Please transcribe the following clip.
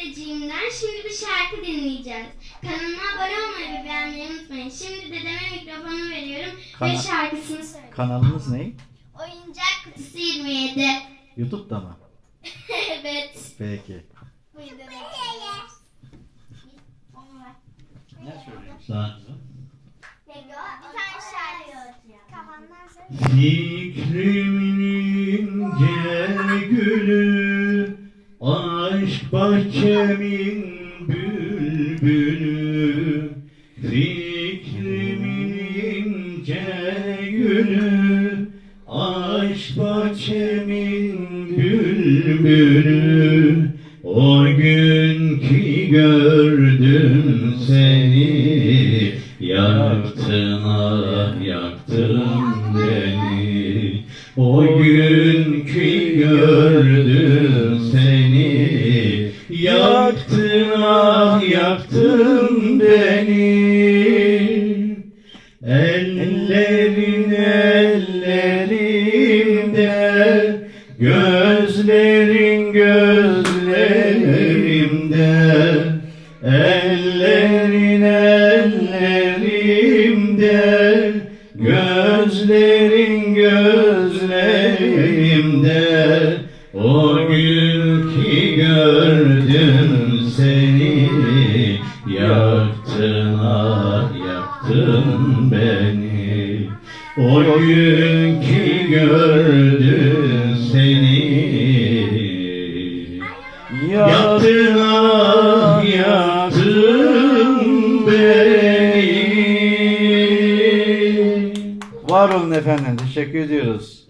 dedeciğimden şimdi bir şarkı dinleyeceğiz. Kanalıma abone olmayı ve beğenmeyi unutmayın. Şimdi dedeme mikrofonu veriyorum ve Kana- şarkısını söylüyorum. Kanalınız ne? Oyuncak kutusu 27. YouTube'da mı? evet. Peki. Buyurun. Onu ver. Ne söyleyeyim? Sana. Bir tane şarkı. Kafandan söyle. Fikrimin Aşk bahçemin bülbülü Fikrimin ince gülü. Aşk bahçemin bülbülü O gün ki gördüm seni. Yaktın ah yaktın beni. O gün ki gördüm yaktın beni. Ellerin ellerimde Gözlerin gözlerimde. Ellerin ellerimde Gözlerin gözlerimde. O gün yaktın beni O gün ki gördüm seni Yaktın ah yaktın beni Var olun efendim. Teşekkür ediyoruz.